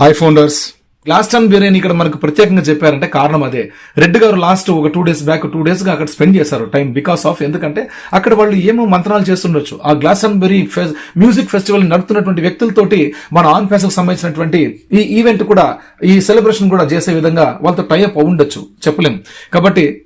Hi founders last time biryani ఇక్కడ మనకు ప్రత్యేకంగా చెప్పారంటే కారణం అదే. రెడ్డి గారు లాస్ట్ ఒక టూ డేస్ బ్యాక్ టూ డేస్గా అక్కడ స్పెండ్ చేశారు టైం బికాస్ ఆఫ్ ఎందుకంటే అక్కడ వాళ్ళు ఏమో మంత్రాలు చేస్తుండొచ్చు. ఆ glass and berry music festival నడుపుతున్నటువంటి వ్యక్తులతోటి మన ఆన్ ఫేస్కు సంబంధించినటువంటి ఈ ఈవెంట్ కూడా ఈ సెలబ్రేషన్ కూడా చేసే విధంగా వాళ్ళతో టైఅప్ ఉండొచ్చు. చెప్పలేం. కాబట్టి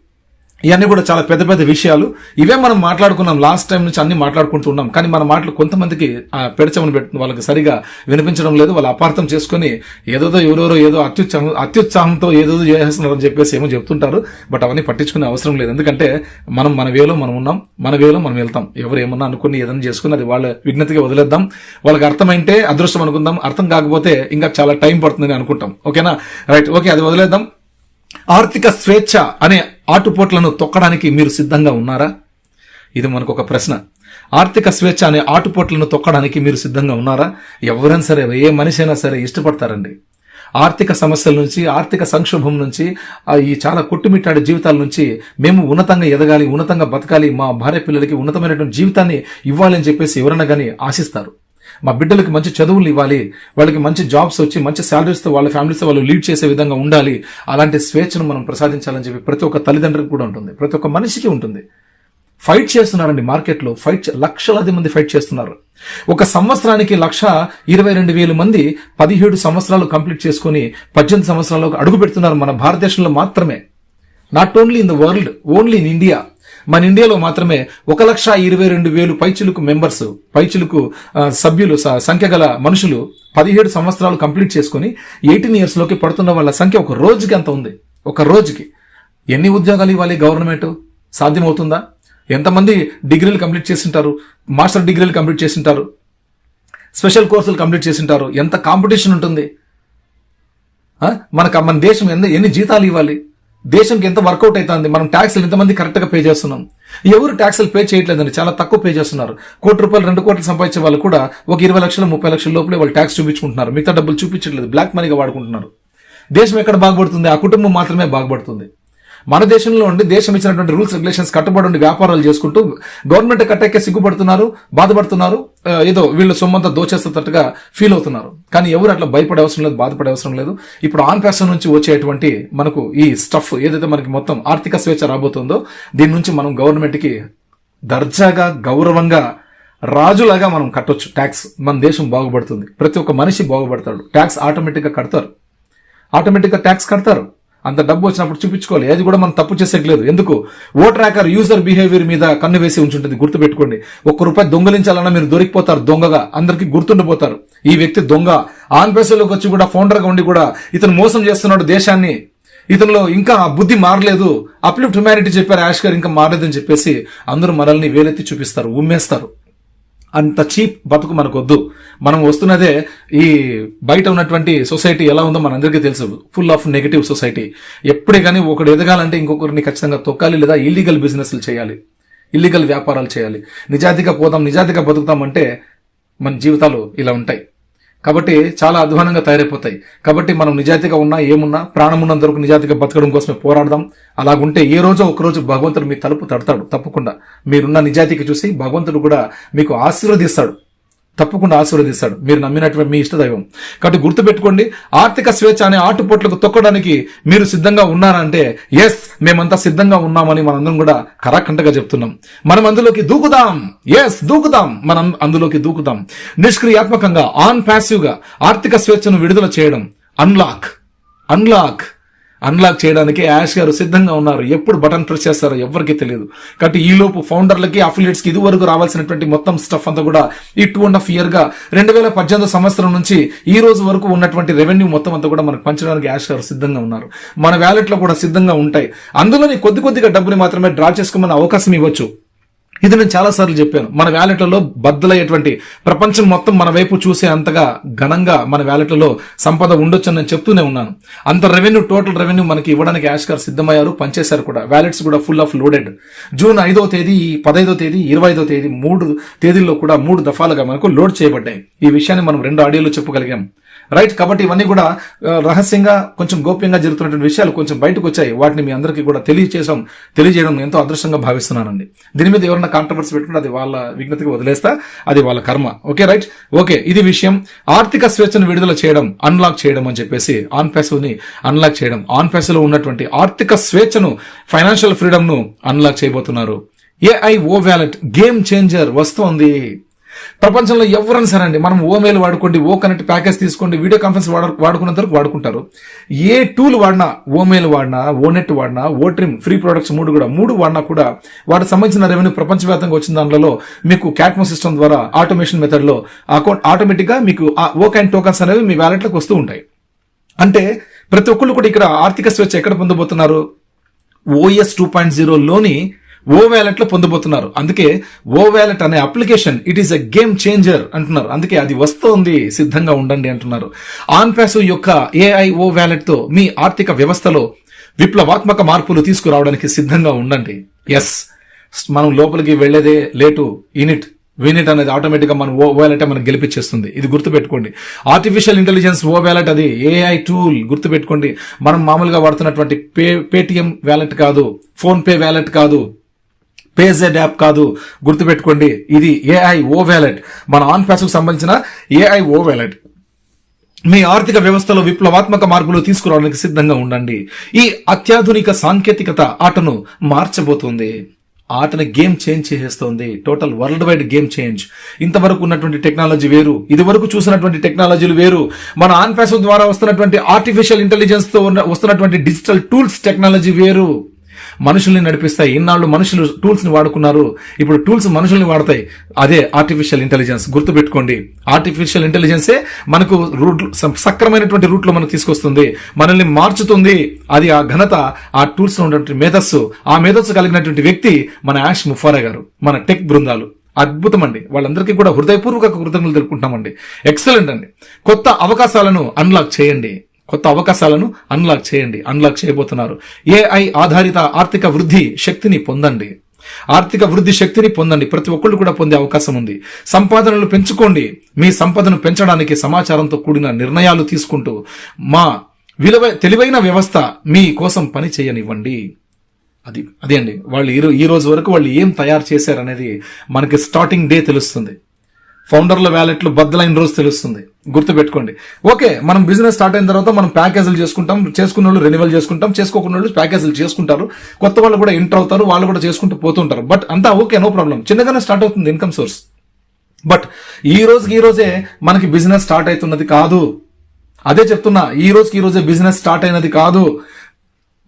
ఇవన్నీ కూడా చాలా పెద్ద పెద్ద విషయాలు. ఇవే మనం మాట్లాడుకున్నాం. లాస్ట్ టైం నుంచి అన్ని మాట్లాడుకుంటూ ఉన్నాం. కానీ మన మాటలు కొంతమందికి పెడచమని పెట్టిన వాళ్ళకి సరిగా వినిపించడం లేదు. వాళ్ళు అపార్థం చేసుకుని ఏదోదో ఎవరెవరో ఏదో అత్యుత్సాహం అత్యుత్సాహంతో ఏదో చేస్తున్నారని చెప్పేసి ఏమో చెప్తుంటారు. బట్ అవన్నీ పట్టించుకునే అవసరం లేదు. ఎందుకంటే మనం మన వేలో మనం ఉన్నాం. మన వేలో మనం వెళ్తాం. ఎవరు ఏమన్నా అనుకుని ఏదైనా చేసుకుని అది వాళ్ళ విజ్ఞతగా వదిలేద్దాం. వాళ్ళకి అర్థమైంటే అదృష్టం అనుకుందాం. అర్థం కాకపోతే ఇంకా చాలా టైం పడుతుందని అనుకుంటాం. ఓకేనా? రైట్. ఓకే అది వదిలేద్దాం. ఆర్థిక స్వేచ్ఛ అనే ఆటుపోట్లను తొక్కడానికి మీరు సిద్ధంగా ఉన్నారా? ఇది మనకు ఒక ప్రశ్న. ఆర్థిక స్వేచ్ఛ అనే ఆటుపోట్లను తొక్కడానికి మీరు సిద్ధంగా ఉన్నారా? ఎవరైనా సరే ఏ మనిషి అయినా సరే ఇష్టపడతారండి. ఆర్థిక సమస్యల నుంచి ఆర్థిక సంక్షోభం నుంచి ఈ చాలా కొట్టుమిట్టాడే జీవితాల నుంచి మేము ఉన్నతంగా ఎదగాలి ఉన్నతంగా బతకాలి మా భార్య పిల్లలకి ఉన్నతమైనటువంటి జీవితాన్ని ఇవ్వాలని చెప్పేసి ఎవరైనా కానీ ఆశిస్తారు. మా బిడ్డలకి మంచి చదువులు ఇవ్వాలి వాళ్ళకి మంచి జాబ్స్ వచ్చి మంచి శాలరీస్తో వాళ్ళ ఫ్యామిలీస్తో వాళ్ళు లీడ్ చేసే విధంగా ఉండాలి. అలాంటి స్వేచ్ఛను మనం ప్రసాదించాలని చెప్పి ప్రతి ఒక్క తల్లిదండ్రులకు కూడా ఉంటుంది. ప్రతి ఒక్క మనిషికి ఉంటుంది. ఫైట్ చేస్తున్నారండి మార్కెట్లో. ఫైట్ లక్షలాది మంది ఫైట్ చేస్తున్నారు. ఒక సంవత్సరానికి లక్ష ఇరవై రెండు వేల మంది పదిహేడు సంవత్సరాలు కంప్లీట్ చేసుకుని పద్దెనిమిది సంవత్సరాలకు అడుగు పెడుతున్నారు మన భారతదేశంలో మాత్రమే. Not only in the world only in India మన ఇండియాలో మాత్రమే ఒక లక్ష ఇరవై రెండు వేలు పైచులకు మెంబర్స్ పైచులకు సభ్యులు సంఖ్య గల మనుషులు పదిహేడు సంవత్సరాలు కంప్లీట్ చేసుకుని ఎయిటీన్ ఇయర్స్లోకి పడుతున్న వాళ్ళ సంఖ్య ఒక రోజుకి అంత ఉంది. ఒక రోజుకి. ఎన్ని ఉద్యోగాలు ఇవ్వాలి గవర్నమెంట్? సాధ్యమవుతుందా? ఎంతమంది డిగ్రీలు కంప్లీట్ చేసింటారు? మాస్టర్ డిగ్రీలు కంప్లీట్ చేసింటారు? స్పెషల్ కోర్సులు కంప్లీట్ చేసింటారు? ఎంత కాంపిటీషన్ ఉంటుంది? మనకు మన దేశం ఎన్ని ఎన్ని జీతాలు ఇవ్వాలి? దేశంకి ఎంత వర్కౌట్ అవుతుంది మనం ట్యాక్స్లు ఎంతమంది కరెక్ట్గా పే చేస్తున్నాం? ఎవరు ట్యాక్స్లు పే చేయట్లేదండి చాలా తక్కువ పే చేస్తున్నారు. కోటి రూపాయలు రెండు కోట్లు సంపాదించే వాళ్ళు కూడా ఒక ఇరవై లక్షల ముప్పై లక్షల లోపలే వాళ్ళు ట్యాక్స్ చూపించుకుంటున్నారు. మిగతా డబ్బులు చూపించట్లేదు బ్లాక్ మనీగా వాడుకుంటున్నారు. దేశం ఎక్కడ బాగుపడుతుంది? ఆ కుటుంబం మాత్రమే బాగుపడుతుంది. మన దేశంలో ఉండి దేశం ఇచ్చినటువంటి రూల్స్ రెగ్యులేషన్స్ కట్టుబడి ఉండి వ్యాపారాలు చేసుకుంటూ గవర్నమెంట్ కట్టెక్కే సిగ్గుపడుతున్నారు బాధపడుతున్నారు ఏదో వీళ్ళు సొమ్మంతా దోచేస్తున్నట్టుగా ఫీల్ అవుతున్నారు. కానీ ఎవరు అట్లా భయపడే అవసరం లేదు బాధపడే అవసరం లేదు. ఇప్పుడు ఆన్ ప్యాషన్ నుంచి వచ్చేటువంటి మనకు ఈ స్టఫ్ ఏదైతే మనకి మొత్తం ఆర్థిక స్వేచ్ఛ రాబోతుందో దీని నుంచి మనం గవర్నమెంట్కి దర్జాగా గౌరవంగా రాజులాగా మనం కట్టొచ్చు. ట్యాక్స్ మన దేశం బాగుపడుతుంది. ప్రతి ఒక్క మనిషి బాగుపడతాడు. ట్యాక్స్ ఆటోమేటిక్గా కడతారు. ఆటోమేటిక్గా ట్యాక్స్ కడతారు. అంత డబ్బు వచ్చినప్పుడు చూపించుకోవాలి. అది కూడా మనం తప్పు చేసేయలేదు ఎందుకు? ఓ ట్రాకర్ యూజర్ బిహేవియర్ మీద కన్ను వేసి ఉంచుంటుంది. గుర్తుపెట్టుకోండి. ఒక్క రూపాయి దొంగలించాలన్నా మీరు దొరికిపోతారు దొంగగా. అందరికీ గుర్తుండిపోతారు. ఈ వ్యక్తి దొంగ. ఆన్ పేసలోకి వచ్చి కూడా ఫౌండర్గా ఉండి కూడా ఇతను మోసం చేస్తున్నాడు దేశాన్ని. ఇతనిలో ఇంకా ఆ బుద్ధి మారలేదు. అప్లిఫ్ట్ హ్యుమానిటీ చెప్పారు యాష్ గారు ఇంకా మారలేదని చెప్పేసి అందరూ మనల్ని వేలెత్తి చూపిస్తారు. ఉమ్మేస్తారు. అంత చీప్ బతుకు మనకొద్దు. మనం వస్తున్నదే ఈ బయట ఉన్నటువంటి సొసైటీ ఎలా ఉందో మనందరికీ తెలుసు. ఫుల్ ఆఫ్ నెగిటివ్ సొసైటీ ఎప్పుడే కానీ ఒకడు ఎదగాలంటే ఇంకొకరిని ఖచ్చితంగా తొక్కాలి లేదా ఇల్లీగల్ బిజినెస్లు చేయాలి. ఇల్లీగల్ వ్యాపారాలు చేయాలి. నిజాతిగా పోదాం నిజాతిగా బతుకుతాం అంటే మన జీవితాలు ఇలా ఉంటాయి. కాబట్టి చాలా అధ్వానంగా తయారైపోతాయి. కాబట్టి మనం నిజాయితీగా ఉన్నా ఏమున్నా ప్రాణం ఉన్నంత వరకు నిజాయితీగా బతకడం కోసమే పోరాడదాం. అలాగుంటే ఏ రోజో ఒక రోజు భగవంతుడు మీ తలుపు తడతాడు తప్పకుండా. మీరున్న నిజాయితీకి చూసి భగవంతుడు కూడా మీకు ఆశీర్వదిస్తాడు. తప్పకుండా ఆశీర్వదిస్తాడు. మీరు నమ్మినటువంటి మీ ఇష్టదైవం. కాబట్టి గుర్తుపెట్టుకోండి ఆర్థిక స్వేచ్ఛ అనే ఆటుపోట్లకు తొక్కడానికి మీరు సిద్ధంగా ఉన్నారంటే ఎస్ మేమంతా సిద్ధంగా ఉన్నామని మనందరం కూడా కరాఖంటగా చెప్తున్నాం. మనం అందులోకి దూకుదాం. ఎస్ దూకుదాం. మనం అందులోకి దూకుదాం. నిష్క్రియాత్మకంగా ఆన్ ప్యాసివ్గా ఆర్థిక స్వేచ్ఛను విడుదల చేయడం. అన్లాక్ అన్లాక్ అన్లాక్ చేయడానికి యాష్ గారు సిద్ధంగా ఉన్నారు. ఎప్పుడు బటన్ ప్రెస్ చేస్తారో ఎవరికి తెలియదు. కాబట్టి ఈ లోపు ఫౌండర్లకి అఫిలియేట్స్కి ఇదివరకు ఇది వరకు రావాల్సినటువంటి మొత్తం స్టఫ్ అంతా కూడా ఈ టూ అండ్ హాఫ్ ఇయర్గా రెండు వేల పద్దెనిమిది సంవత్సరం నుంచి ఈ రోజు వరకు ఉన్నటువంటి రెవెన్యూ మొత్తం అంతా కూడా మనకు పంచడానికి యాష్ గారు సిద్ధంగా ఉన్నారు. మన వ్యాలెట్లో కూడా సిద్ధంగా ఉంటాయి. అందులోని కొద్ది కొద్దిగా డబ్బుని మాత్రమే డ్రా చేసుకోమని అవకాశం ఇవ్వచ్చు. ఇది నేను చాలా సార్లు చెప్పాను. మన వ్యాలెట్లలో బద్దలయ్యేటువంటి ప్రపంచం మొత్తం మన వైపు చూసే అంతగా ఘనంగా మన వ్యాలెట్లలో సంపద ఉండొచ్చని నేను చెప్తూనే ఉన్నాను. అంత రెవెన్యూ టోటల్ రెవెన్యూ మనకి ఇవ్వడానికి యాష్ గారు సిద్ధమయ్యారు పనిచేశారు కూడా. వ్యాలెట్స్ కూడా ఫుల్ ఆఫ్ లోడెడ్ జూన్ ఐదో తేదీ పదైదో తేదీ ఇరవై ఐదో తేదీ మూడు తేదీల్లో కూడా మూడు దఫాలుగా మనకు లోడ్ చేయబడ్డాయి. ఈ విషయాన్ని మనం రెండు ఆడియోలో చెప్పగలిగాం. రైట్ కాబట్టి ఇవన్నీ కూడా రహస్యంగా కొంచెం గోప్యంగా జరుగుతున్నటువంటి విషయాలు కొంచెం బయటకు వచ్చాయి. వాటిని మీ అందరికీ కూడా తెలియచేయడం తెలియజేయడం ఎంతో అదృష్టంగా భావిస్తున్నానండి. దీని మీద ఎవరైనా కాంట్రవర్సీ పెట్టుకుంటే అది వాళ్ళ విజ్ఞతకి వదిలేస్తా అది వాళ్ళ కర్మ. Okay right? ఓకే ఇది విషయం. ఆర్థిక స్వేచ్ఛను విడుదల చేయడం అన్లాక్ చేయడం అని చెప్పేసి ఆన్ ప్యాసివ్ని అన్లాక్ చేయడం ఆన్ ప్యాసివ్లో ఉన్నటువంటి ఆర్థిక స్వేచ్ఛను ఫైనాన్షియల్ ఫ్రీడమ్ను అన్లాక్ చేయబోతున్నారు. AI O wallet game changer వస్తోంది. ప్రపంచంలో ఎవరైనా సరే అండి మనం ఓ మెయిల్ వాడుకోండి ఓ కనెక్ట్ ప్యాకేజ్ తీసుకోండి వీడియో కాన్ఫరెన్స్ వాడ వాడుకున్నంత వరకు వాడుకుంటారు. ఏ టూల్ వాడినా ఓ మెయిల్ వాడినా ఓ నెట్ వాడినా ఓ ట్రిమ్ ఫ్రీ ప్రొడక్ట్స్ మూడు కూడా మూడు వాడినా కూడా వాటికి సంబంధించిన రెవెన్యూ ప్రపంచవ్యాప్తంగా వచ్చిన దాంట్లో మీకు క్యాట్మో సిస్టమ్ ద్వారా ఆటోమేషన్ మెథడ్లో అకౌంట్ ఆటోమేటిక్గా మీకు ఓ కైండ్ టోకన్స్ అనేవి మీ వ్యాలెట్లకు వస్తూ ఉంటాయి. అంటే ప్రతి ఒక్కళ్ళు కూడా ఇక్కడ ఆర్థిక స్వేచ్ఛ ఎక్కడ పొందబోతున్నారు? ఓఎస్ టూ పాయింట్ జీరోలోని ఓ వ్యాలెట్లో పొందబోతున్నారు. అందుకే ఓ వ్యాలెట్ అనే application it is a game changer అంటున్నారు. అందుకే అది వస్తోంది సిద్ధంగా ఉండండి అంటున్నారు. ఆన్ ప్యాసివ్ యొక్క ఏఐ ఓ వ్యాలెట్తో మీ ఆర్థిక వ్యవస్థలో విప్లవాత్మక మార్పులు తీసుకురావడానికి సిద్ధంగా ఉండండి. ఎస్ మనం లోపలికి వెళ్ళేదే లేటు ఇనిట్ వినిట్ అనేది ఆటోమేటిక్గా మన ఓ వ్యాలెట్ మనం గెలిపించేస్తుంది ఇది గుర్తుపెట్టుకోండి. ఆర్టిఫిషియల్ ఇంటెలిజెన్స్ ఓ వ్యాలెట్ అది ఏఐ టూల్ గుర్తుపెట్టుకోండి. మనం మామూలుగా వాడుతున్నటువంటి పే పేటిఎం వ్యాలెట్ కాదు ఫోన్ పే వ్యాలెట్ కాదు. పేజెడ్ యాప్ కాదు. గుర్తుపెట్టుకోండి ఇది ఏఐ ఓ వ్యాలెట్ మన ఆన్ ప్యాస్ సంబంధించిన ఏఐ ఓ వ్యాలెట్ మీ ఆర్థిక వ్యవస్థలో విప్లవాత్మక మార్పులు తీసుకురావడానికి సిద్ధంగా ఉండండి. ఈ అత్యాధునిక సాంకేతికత ఆటను మార్చబోతుంది. ఆటను game change చేసేస్తోంది. Total world wide game change ఇంతవరకు ఉన్నటువంటి టెక్నాలజీ వేరు. ఇది వరకు చూసినటువంటి టెక్నాలజీలు వేరు. మన ఆన్ ద్వారా వస్తున్నటువంటి ఆర్టిఫిషియల్ ఇంటెలిజెన్స్తో ఉన్న- వస్తున్నటువంటి డిజిటల్ టూల్స్ టెక్నాలజీ వేరు. మనుషుల్ని నడిపిస్తాయి. ఇన్నాళ్ళు మనుషులు టూల్స్ని వాడుకున్నారు. ఇప్పుడు టూల్స్ మనుషుల్ని వాడతాయి. అదే ఆర్టిఫిషియల్ ఇంటెలిజెన్స్ గుర్తుపెట్టుకోండి. ఆర్టిఫిషియల్ ఇంటెలిజెన్సే మనకు రూట్ సక్రమైనటువంటి రూట్లో మనకు తీసుకొస్తుంది. మనల్ని మార్చుతుంది. అది ఆ ఘనత ఆ టూల్స్ ఉన్నటువంటి మేధస్సు ఆ మేధస్సు కలిగినటువంటి వ్యక్తి మన యాష్ ముఫారా గారు మన టెక్ బృందాలు. అద్భుతం అండి. వాళ్ళందరికీ కూడా హృదయపూర్వక కృతజ్ఞతలు తెలుపుకుంటామండి ఎక్సలెంట్ అండి. కొత్త అవకాశాలను అన్లాక్ చేయండి. కొత్త అవకాశాలను అన్లాక్ చేయండి అన్లాక్ చేయబోతున్నారు. ఏఐ ఆధారిత ఆర్థిక వృద్ధి శక్తిని పొందండి. ఆర్థిక వృద్ధి శక్తిని పొందండి. ప్రతి ఒక్కళ్ళు కూడా పొందే అవకాశం ఉంది. సంపాదనలు పెంచుకోండి. మీ సంపదను పెంచడానికి సమాచారంతో కూడిన నిర్ణయాలు తీసుకుంటూ మా విలువ తెలివైన వ్యవస్థ మీ కోసం పని చేయనివ్వండి. అది అదే అండి. వాళ్ళు ఈ ఈ రోజు వరకు వాళ్ళు ఏం తయారు చేశారనేది మనకి స్టార్టింగ్ డే తెలుస్తుంది. ఫౌండర్ల వ్యాలెట్లు బద్దలైన రోజు తెలుస్తుంది. గుర్తుపెట్టుకోండి. ఓకే మనం బిజినెస్ స్టార్ట్ అయిన తర్వాత మనం ప్యాకేజీలు చేసుకుంటాం చేసుకున్న వాళ్ళు రెన్యువల్ చేసుకుంటాం చేసుకోకుండా వాళ్ళు ప్యాకేజీలు చేసుకుంటారు కొత్త వాళ్ళు కూడా ఎంటర్ అవుతారు వాళ్ళు కూడా చేసుకుంటూ పోతుంటారు. బట్ అంతా ఓకే నో ప్రాబ్లం. చిన్నగానే స్టార్ట్ అవుతుంది ఇన్కమ్ సోర్స్. బట్ ఈ రోజుకి ఈ రోజే మనకి బిజినెస్ స్టార్ట్ అవుతున్నది కాదు. అదే చెప్తున్నా ఈ రోజుకి ఈ రోజే బిజినెస్ స్టార్ట్ అయినది కాదు.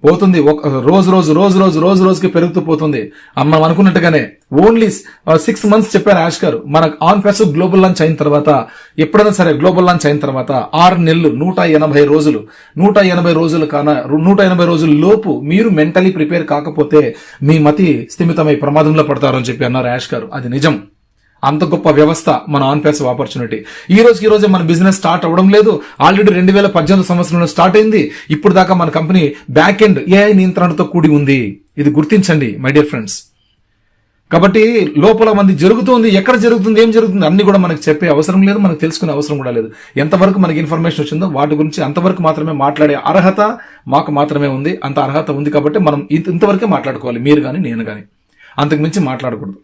పోతుంది. ఒక రోజు రోజు రోజు రోజు రోజు రోజుకి పెరుగుతూ పోతుంది. మనం అనుకున్నట్టుగానే ఓన్లీ సిక్స్ మంత్స్ చెప్పారు యాష్ గారు. మన ఆన్ ప్రెస్ గ్లోబల్ లాంచ్ అయిన తర్వాత ఎప్పుడైనా సరే గ్లోబల్ లాంచ్ అయిన తర్వాత ఆరు నెలలు నూట ఎనభై రోజులు నూట ఎనభై రోజులు కాన నూట ఎనభై రోజుల లోపు మీరు మెంటలీ ప్రిపేర్ కాకపోతే మీ మతి స్థిమితమై ప్రమాదంలో పడతారని చెప్పి అన్నారు యాష్ గారు. అది నిజం. అంత గొప్ప వ్యవస్థ మన ఆన్ ప్యాసివ్ ఆపర్చునిటీ ఈ రోజు ఈ రోజే మన బిజినెస్ స్టార్ట్ అవ్వడం లేదు. ఆల్రెడీ రెండు వేల పద్దెనిమిది సంవత్సరంలో స్టార్ట్ అయింది. ఇప్పుడు దాకా మన కంపెనీ బ్యాక్ ఎండ్ ఏఐ నియంత్రణతో కూడి ఉంది. ఇది గుర్తించండి మై డియర్ ఫ్రెండ్స్ కాబట్టి లోపల మంది జరుగుతుంది. ఎక్కడ జరుగుతుంది ఏం జరుగుతుంది అన్ని కూడా మనకు చెప్పే అవసరం లేదు మనకు తెలుసుకునే అవసరం కూడా లేదు. ఎంతవరకు మనకి ఇన్ఫర్మేషన్ వచ్చిందో వాటి గురించి అంతవరకు మాత్రమే మాట్లాడే అర్హత మాకు మాత్రమే ఉంది. అంత అర్హత ఉంది కాబట్టి మనం ఇంత- ఇంతవరకే మాట్లాడుకోవాలి. మీరు కానీ నేను కానీ అంతకు మించి మాట్లాడకూడదు.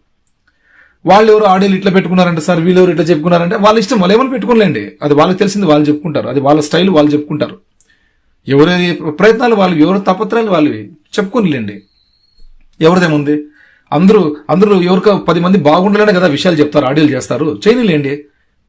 వాళ్ళు ఎవరు ఆడియోలు ఇట్లా పెట్టుకున్నారంటే సార్ వీళ్ళెవరు ఇట్లా చెప్పుకున్నారంటే వాళ్ళ ఇష్టం వాళ్ళు ఏమైనా పెట్టుకోలేండి అది వాళ్ళకి తెలిసింది వాళ్ళు చెప్పుకుంటారు అది వాళ్ళ స్టైల్ వాళ్ళు చెప్పుకుంటారు. ఎవరి ప్రయత్నాలు వాళ్ళు ఎవరి తపత్రాలు వాళ్ళవి చెప్పుకునిలేండి. ఎవరిదేముంది? అందరూ అందరూ ఎవరికో పది మంది బాగుండాలనే కదా విషయాలు చెప్తారు ఆడియోలు చేస్తారు చేయనిలేండి.